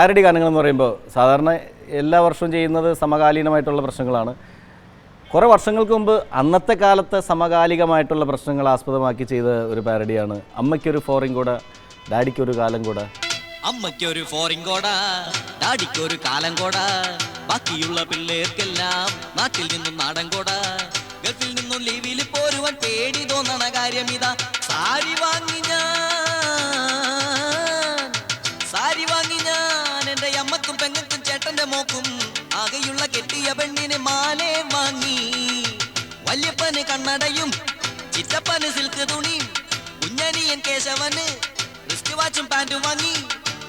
Parody ഗാനങ്ങൾ എന്ന് പറയുമ്പോൾ സാധാരണ എല്ലാ വർഷവും ചെയ്യുന്നത് സമകാലീനമായിട്ടുള്ള പ്രശ്നങ്ങളാണ്. കുറേ വർഷങ്ങൾക്ക് മുമ്പ് അന്നത്തെ കാലത്തെ സമകാലികമായിട്ടുള്ള പ്രശ്നങ്ങൾ ആസ്പദമാക്കി ചെയ്ത ഒരു പാരഡിയാണ്. അമ്മയ്ക്കൊരു ഫോറിൻ കൂടെ ഡാഡിക്കൊരു കാലം കൂടെ. അമ്മയ്ക്കൊരു ഫോറിൻ കോട ഡാഡിക്കൊരു കാലം കോട. ബാക്കിയുള്ള പിള്ളേർക്കെല്ലാം നാട്ടിൽ നിന്നും നാടൻ കോട. പെങ്ങൾക്കും ചേട്ടന്റെ മോക്കും. ആകെയുള്ള കെട്ടിയ പെണ്ണിന് മാലെ വാങ്ങി. വല്യപ്പന് കണ്ണടയും ചിറ്റപ്പന് സിൽക്ക് തുണി കുഞ്ഞനിയൻ കേശവന് റിസ്റ്റ് വാച്ചും പാന്റും വാങ്ങി.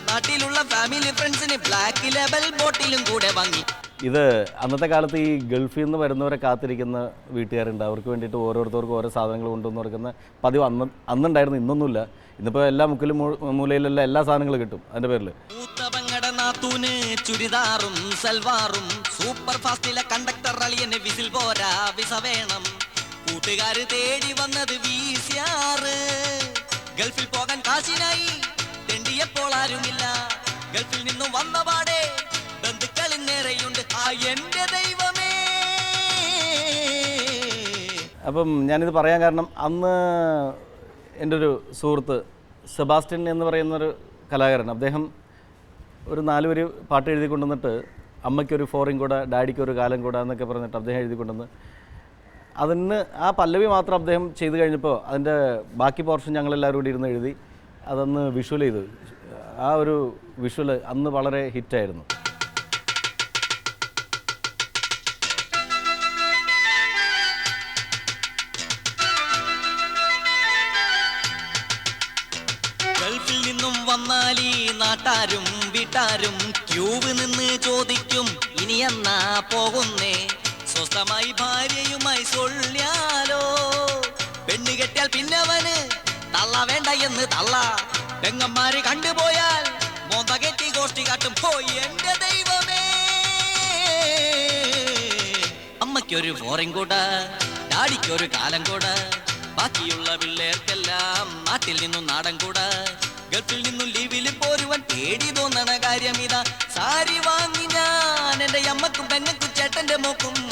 നാട്ടിലുള്ള ഫാമിലി ഫ്രണ്ട്സിന് ബ്ലാക്ക് ലെവൽ ബോട്ടിലും കൂടെ വാങ്ങി. ഇത് അന്നത്തെ കാലത്ത് ഈ ഗൾഫിൽ നിന്ന് വരുന്നവരെ കാത്തിരിക്കുന്ന വീട്ടുകാരുണ്ട്. അവർക്ക് വേണ്ടിയിട്ട് ഓരോരുത്തർക്കും ഓരോ സാധനങ്ങൾ കൊണ്ടുവന്ന് കൊടുക്കുന്ന പതിവ് അന്ന് അന്നുണ്ടായിരുന്നു ഇന്നൊന്നുമില്ല. ഇന്നിപ്പോൾ എല്ലാ മുക്കിലും മൂലയിലെല്ലാം എല്ലാ സാധനങ്ങളും കിട്ടും അതിന്റെ പേരിൽ ചുരിദാറും സൽവാറും സൂപ്പർ ഫാസ്റ്റിലെ കണ്ടക്ടർ അളിയന് വിസിൽ പോരാ വിസ വേണം. കൂട്ടുകാര് തേടി വന്നത് വീസിയാറ് ഗൾഫിൽ പോകാൻ കാശിനായി തെണ്ടിയപ്പോൾ ആരുമില്ല. ഗൾഫിൽ നിന്നും വന്ന പാടെ ബന്ധുക്കളിൽ നേരെയുണ്ട് ആ എന്റെ ദൈവമേ. അപ്പം ഞാനിത് പറയാൻ കാരണം അന്ന് എന്റെ ഒരു സുഹൃത്ത് സെബാസ്റ്റ്യൻ എന്ന് പറയുന്നൊരു കലാകാരൻ അദ്ദേഹം ഒരു നാല് വരി പാട്ട് എഴുതി കൊണ്ടുവന്നിട്ട് അമ്മയ്ക്കൊരു ഫോറിൻ കൂടെ ഡാഡിക്കൊരു കാലം കൂടെ എന്നൊക്കെ പറഞ്ഞിട്ട് അദ്ദേഹം എഴുതി കൊണ്ടുവന്ന്. അതിന് ആ പല്ലവി മാത്രം അദ്ദേഹം ചെയ്ത് കഴിഞ്ഞപ്പോൾ അതിന്റെ ബാക്കി പോർഷൻ ഞങ്ങളെല്ലാവരും കൂടി ഇരുന്ന് എഴുതി അതൊന്ന് വിഷ്വൽ ചെയ്തു. ആ ഒരു വിഷ്വൽ അന്ന് വളരെ ഹിറ്റായിരുന്നു ഗൾഫിൽ നിന്നും വന്നാൽ ഈ നാട്ടാരും വീട്ടാരും ക്യൂവ് നിന്ന് ചോദിക്കും ഇനി എന്നാ പോകുന്നേ? സ്വസ്ഥമായി ഭാര്യയുമായി സൊള്ളിയാലോ പെണ്ണ് കെട്ടിയാൽ പിന്നവന് തള്ള വേണ്ട എന്ന് തള്ള. പെങ്ങന്മാര് കണ്ടുപോയാൽ മോന്ത കെട്ടി ഗോഷ്ടി കാട്ടും പോയി എന്റെ ദൈവമേ! അമ്മയ്ക്കൊരു ഫോറിൻ കൂട ഡാഡിക്കൊരു കാലം കൂട ബാക്കിയുള്ള പിള്ളേർക്കെല്ലാം നാട്ടിൽ നിന്നും നാടൻ കൂട ഗൾഫിൽ നിന്നും ഇതാ